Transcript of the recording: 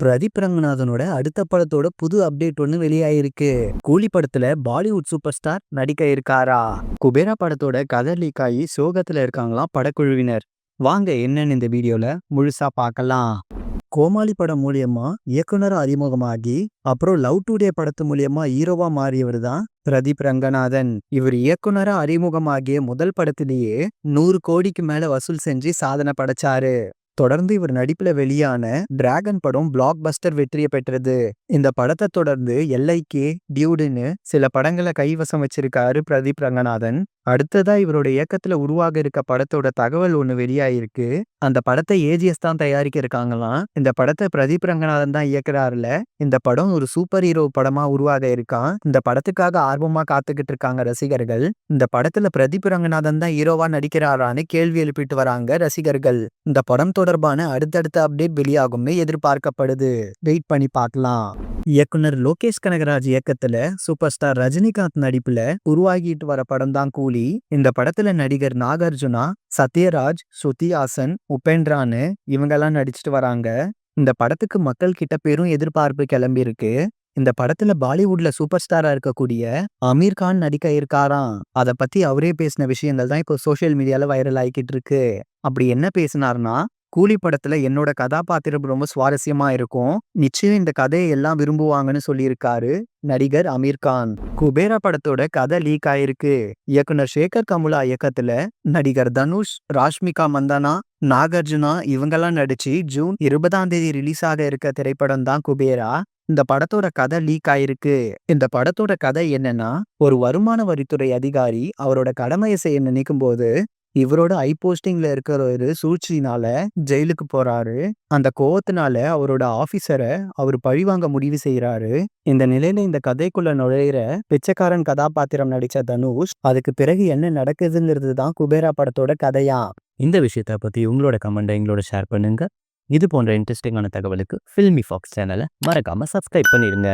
பிரதீப் ரங்கநாதனோட அடுத்த படத்தோட புது அப்டேட் ஒன்று வெளியாயிருக்கு. கூலி படத்துல பாலிவுட் சூப்பர் ஸ்டார் நடிக்க இருக்காரா? குபேரா படத்தோட கதை லீக் ஆகி சோகத்துல இருக்காங்களாம் படக்குழுவினர். வாங்க என்னன்னு இந்த வீடியோல முழுசா பார்க்கலாம். கோமாளி படம் மூலியமா இயக்குனர் அறிமுகமாகி அப்புறம் லவ் டுடே படத்து மூலியமா ஹீரோவா மாறியவர் தான் பிரதீப் ரங்கநாதன். இவர் இயக்குனரா அறிமுகமாகிய முதல் படத்திலேயே நூறு கோடிக்கு மேல வசூல் செஞ்சு சாதனை படைச்சாரு. தொடர்ந்து இவர் நடிப்புல வெளியான டிராகன் படம் பிளாக் பஸ்டர் வெற்றியை பெற்றது. இந்த படத்தை தொடர்ந்து எல்ஐகே டியூடுன்னு சில படங்களை கைவசம் வச்சிருக்காரு பிரதீப் ரங்கநாதன். அடுத்ததாக இவரோட இயக்கத்தில் உருவாக இருக்க படத்தோட தகவல் ஒன்று வெளியாயிருக்கு. அந்த படத்தை ஏஜிஎஸ் தான் தயாரிக்க இருக்காங்களாம். இந்த படத்தை பிரதீப் ரங்கநாதன் தான் இயக்குறாருல. இந்த படம் ஒரு சூப்பர் ஹீரோ படமாக உருவாக இருக்கான் இந்த படத்துக்காக ஆர்வமாக காத்துக்கிட்டு இருக்காங்க ரசிகர்கள். இந்த படத்தில் பிரதீப் ரங்கநாதன் தான் ஹீரோவாக நடிக்கிறாரான்னு கேள்வி எழுப்பிட்டு வராங்க ரசிகர்கள். இந்த படம் தொடர்பான அடுத்தடுத்த அப்டேட் வெளியாகும்னு எதிர்பார்க்கப்படுது. வெயிட் பண்ணி பார்க்கலாம் இயக்குனர் லோகேஷ் கனகராஜ் இயக்கத்தில் சூப்பர் ஸ்டார் ரஜினிகாந்த் நடிப்பில் உருவாகிட்டு வர படம் தான் கூலி. இந்த படத்துல நடிகர் நாகார்ஜுனா சத்யராஜ் ஸ்ருதி ஹாசன் உபேந்திரான்னு இவங்கெல்லாம் நடிச்சிட்டு வராங்க. இந்த படத்துக்கு மக்கள் கிட்ட பெரும் எதிர்பார்ப்பு கிளம்பி இருக்கு இந்த படத்துல பாலிவுட்ல சூப்பர் ஸ்டாரா இருக்கக்கூடிய அமீர் கான் நடிக்க இருக்காராம். அத பத்தி அவரே பேசின விஷயங்கள் தான் இப்போ சோசியல் மீடியால வைரல் ஆகிக்கிட்டு இருக்கு. அப்படி என்ன பேசினார்னா கூலி படத்துல என்னோட கதாபாத்திரம் ரொம்ப சுவாரஸ்யமா இருக்கும். நிச்சயம் இந்த கதையை எல்லாம் விரும்புவாங்கன்னு சொல்லியிருக்காரு நடிகர் அமீர் கான். குபேரா படத்தோட கதை லீக் ஆயிருக்கு. இயக்குனர் சேகர் கமுலா இயக்கத்துல நடிகர் தனுஷ் ராஷ்மிகா மந்தானா நாகார்ஜுனா இவங்கெல்லாம் நடிச்சு ஜூன் இருபதாம் தேதி ரிலீஸ் ஆக இருக்க திரைப்படம் தான் குபேரா. இந்த படத்தோட கதை லீக் ஆயிருக்கு. இந்த படத்தோட கதை என்னன்னா ஒரு வருமான வரித்துறை அதிகாரி அவரோட கடமையை செய்ய நினைக்கும் போது இவரோட ஐ போஸ்டிங்ல இருக்கிற ஒரு சூழ்ச்சினால ஜெயிலுக்கு போறாரு. அந்த கோவத்தினால அவரோட ஆபீசரை அவர் பழிவாங்க முடிவு செய்யறாரு இந்த நிலையில இந்த கதைக்குள்ள நுழையிற பிச்சைக்காரன் கதாபாத்திரம் நடிச்ச தனுஷ் அதுக்கு பிறகு என்ன நடக்குதுங்கிறது தான் குபேரா படத்தோட கதையா? இந்த விஷயத்த பற்றி உங்களோட கமெண்ட்டை எங்களோட ஷேர் பண்ணுங்க. இது போன்ற இன்ட்ரெஸ்டிங்கான தகவலுக்கு ஃபில்மி ஃபாக்ஸ் சேனலை மறக்காம சப்ஸ்கிரைப் பண்ணிடுங்க.